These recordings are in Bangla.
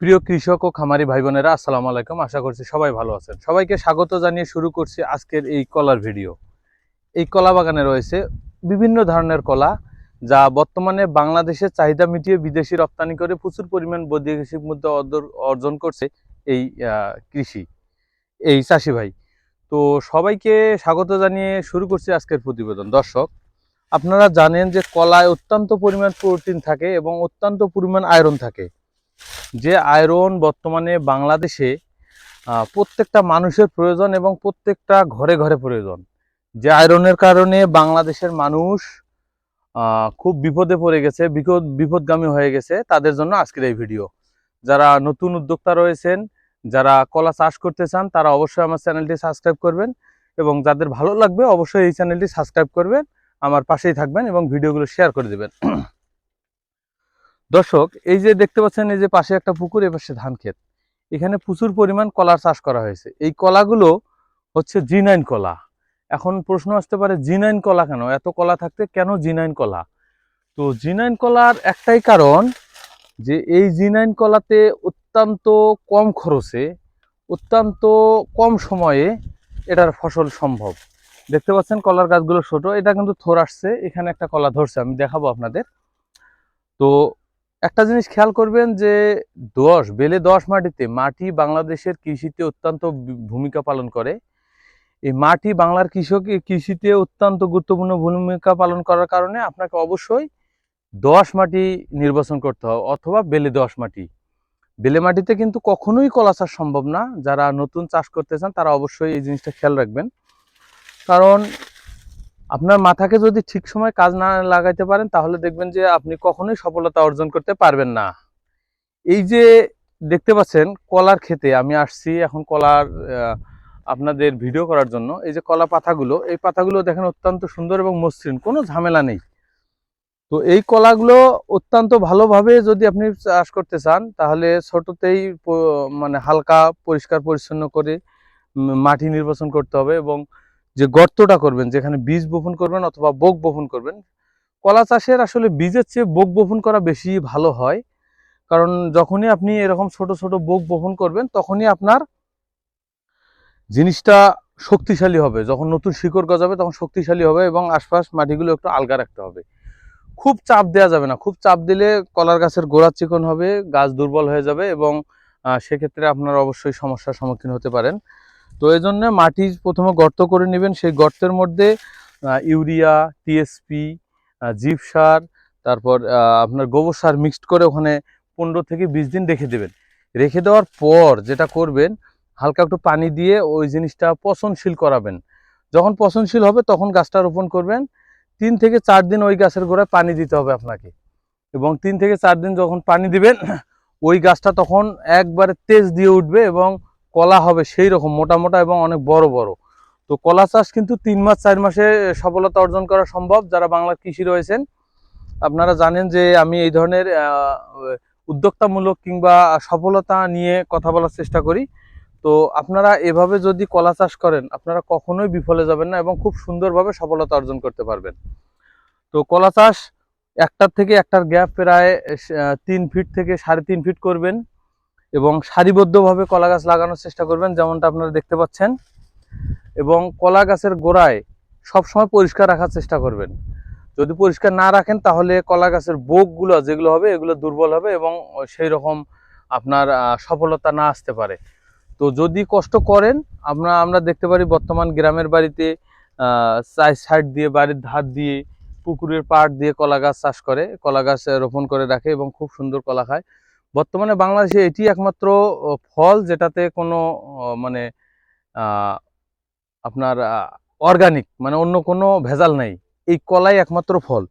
প্রিয় কৃষক ও খামারি ভাই বোনেরা আসসালামু আলাইকুম। আশা করছি সবাই ভালো আছেন। সবাইকে স্বাগত জানিয়ে শুরু করছি আজকের এই কলার ভিডিও। এই কলা বাগানে রয়েছে বিভিন্ন ধরনের কলা, যা বর্তমানে বাংলাদেশের চাহিদা মিটিয়ে বিদেশি রপ্তানি করে প্রচুর পরিমাণ বৈদেশিক মুদ্রা অর্জন- অর্জন করছে এই কৃষি, এই চাষি ভাই। তো সবাইকে স্বাগত জানিয়ে শুরু করছি আজকের প্রতিবেদন। দর্শক, আপনারা জানেন যে কলায় অত্যন্ত পরিমাণ প্রোটিন থাকে এবং অত্যন্ত পরিমাণ আয়রন থাকে। যে আয়রন বর্তমানে বাংলাদেশে প্রত্যেকটা মানুষের প্রয়োজন এবং প্রত্যেকটা ঘরে ঘরে প্রয়োজন। যে আয়রনের কারণে বাংলাদেশের মানুষ খুব বিপদে পড়ে গেছে, বিপদ, বিপদগামী হয়ে গেছে। তাদের জন্য আজকের এই ভিডিও। যারা নতুন উদ্যোক্তা রয়েছেন, যারা কলা চাষ করতে চান, তারা অবশ্যই আমার চ্যানেলটি সাবস্ক্রাইব করবেন এবং যাদের ভালো লাগবে, অবশ্যই এই চ্যানেলটি সাবস্ক্রাইব করবেন, আমার পাশেই থাকবেন এবং ভিডিওগুলো শেয়ার করে দেবেন। দর্শক, এই যে দেখতে পাচ্ছেন, এই যে পাশে একটা পুকুর এ পাশে ধান ক্ষেত। এখানে প্রচুর পরিমাণ কলার চাষ করা হয়েছে। এই কলাগুলো হচ্ছে জি নাইন কলা। এখন প্রশ্ন আসতে পারে জি নাইন কলা কেন? এত কলা থাকতে কেন জি নাইন কলা? তো জি নাইন কলার একটাই কারণ যে, এই জি নাইন কলাতে অত্যন্ত কম খরচে, অত্যন্ত কম সময়ে এটার ফসল সম্ভব। দেখতে পাচ্ছেন, কলার গাছগুলো ছোট। এটা কিন্তু থোর আসছে। এখানে একটা কলা ধরছে, আমি দেখাবো আপনাদের। তো একটা জিনিস খেয়াল করবেন যে দোআঁশ বেলে দোআঁশ মাটিতে মাটি বাংলাদেশের কৃষিতে অত্যন্ত ভূমিকা পালন করে। এই মাটি বাংলার কৃষক কৃষিতে অত্যন্ত গুরুত্বপূর্ণ ভূমিকা পালন করার কারণে আপনাকে অবশ্যই দোআঁশ মাটি নির্বাচন করতে হবে, অথবা বেলে দোআঁশ মাটি। বেলে মাটিতে কিন্তু কখনোই কলা চাষ সম্ভব না। যারা নতুন চাষ করতে চান, তারা অবশ্যই এই জিনিসটা খেয়াল রাখবেন। কারণ আপনার মাথাকে যদি ঠিক সময় কাজ না লাগাইতে পারেন, তাহলে দেখবেন যে আপনি কখনোই সফলতা অর্জন করতে পারবেন না। এই যে দেখতে পাচ্ছেন, কলার খেতে আমি আসছি এখন কলার আপনাদের ভিডিও করার জন্য। এই যে কলা পাতাগুলো, এই পাতাগুলো দেখেন অত্যন্ত সুন্দর এবং মসৃণ, কোনো ঝামেলা নেই। তো এই কলাগুলো অত্যন্ত ভালোভাবে যদি আপনি চাষ করতে চান, তাহলে ছোটতেই মানে হালকা পরিষ্কার পরিচ্ছন্ন করে মাটি নির্বাচন করতে হবে এবং যে গর্তটা করবেন, যেখানে বীজ বপন করবেন অথবা বোক বপন করবেন, কলা চাষের আসলে বীজের চেয়ে বোক বপন করা বেশি ভালো হয়। কারণ যখনই আপনি এরকম ছোট ছোট বোক বপন করবেন, তখনই আপনার জিনিসটা শক্তিশালী হবে। যখন নতুন শিকড় গজাবে, তখন শক্তিশালী হবে এবং আশপাশ মাটিগুলো একটু আলগা রাখতে হবে। খুব চাপ দেওয়া যাবে না। খুব চাপ দিলে কলার গাছের গোড়া চিকন হবে, গাছ দুর্বল হয়ে যাবে এবং সেক্ষেত্রে আপনারা অবশ্যই সমস্যার সম্মুখীন হতে পারেন। তো এই জন্য মাটি প্রথমে গর্ত করে নেবেন। সেই গর্তের মধ্যে ইউরিয়া, টিএসপি জিপ সার, তারপর আপনার গোবর সার মিক্সড করে ওখানে পনেরো থেকে বিশ দিন রেখে দেবেন। রেখে দেওয়ার পর যেটা করবেন, হালকা একটু পানি দিয়ে ওই জিনিসটা পচনশীল করাবেন। যখন পচনশীল হবে, তখন গাছটা রোপণ করবেন। তিন থেকে চার দিন ওই গাছের গোড়ায় পানি দিতে হবে আপনাকে। এবং তিন থেকে চার দিন যখন পানি দিবেন, ওই গাছটা তখন একবারে তেজ দিয়ে উঠবে এবং কলা হবে সেই রকম, মোটা মোটা এবং অনেক বড় বড়। তো কলা চাষ কিন্তু তিন মাস, চার মাসে সফলতা অর্জন করা সম্ভব। যারা বাংলার কৃষি রয়েছেন, আপনারা জানেন যে আমি এই ধরনের উদ্যোক্তামূলক কিংবা সফলতা নিয়ে কথা বলার চেষ্টা করি। তো আপনারা এভাবে যদি কলা চাষ করেন, আপনারা কখনোই বিফলে যাবেন না এবং খুব সুন্দরভাবে সফলতা অর্জন করতে পারবেন। তো কলা চাষ একটার থেকে একটার গ্যাপ প্রায় তিন ফিট থেকে সাড়ে তিন ফিট করবেন। এবং সারিবদ্ধভাবে কলা গাছ লাগানোর চেষ্টা করবেন, যেমনটা আপনারা দেখতে পাচ্ছেন। এবং কলা গাছের গোড়ায় সবসময় পরিষ্কার রাখার চেষ্টা করবেন। যদি পরিষ্কার না রাখেন, তাহলে কলা গাছের বোকগুলো, যেগুলো হবে, এগুলো দুর্বল হবে এবং সেই রকম আপনার সফলতা না আসতে পারে। তো যদি কষ্ট করেন, আমরা আমরা দেখতে পারি বর্তমান গ্রামের বাড়িতে সাইড দিয়ে, বাড়ির ধার দিয়ে, পুকুরের পাড় দিয়ে কলা গাছ চাষ করে, কলা গাছ রোপণ করে রাখে এবং খুব সুন্দর কলা খায়। বর্তমানে বাংলাদেশে এটি একমাত্র ফল যেটাতে কোনো মানে আপনার অর্গানিক মানে অন্য কোনো ভেজাল নাই। এই কলাই একমাত্র ফল।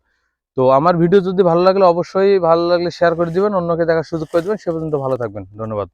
তো আমার ভিডিও যদি ভালো লাগলে অবশ্যই ভালো লাগলে শেয়ার করে দিবেন, অন্যকে দেখার সুযোগ করে দেবেন। সে পর্যন্ত ভালো থাকবেন। ধন্যবাদ।